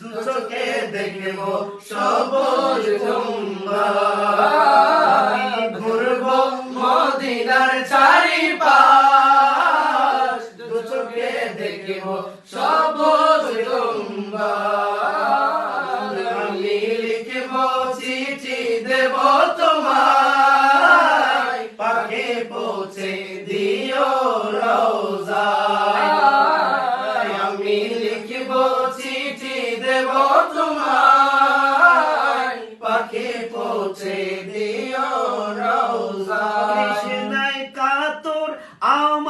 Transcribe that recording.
দু চোখে দেখব সবুজ ঘুরব মদিনার চারিপাশ দু দেখব সবুজ লিখব চিঠি দেব তোমায় Ama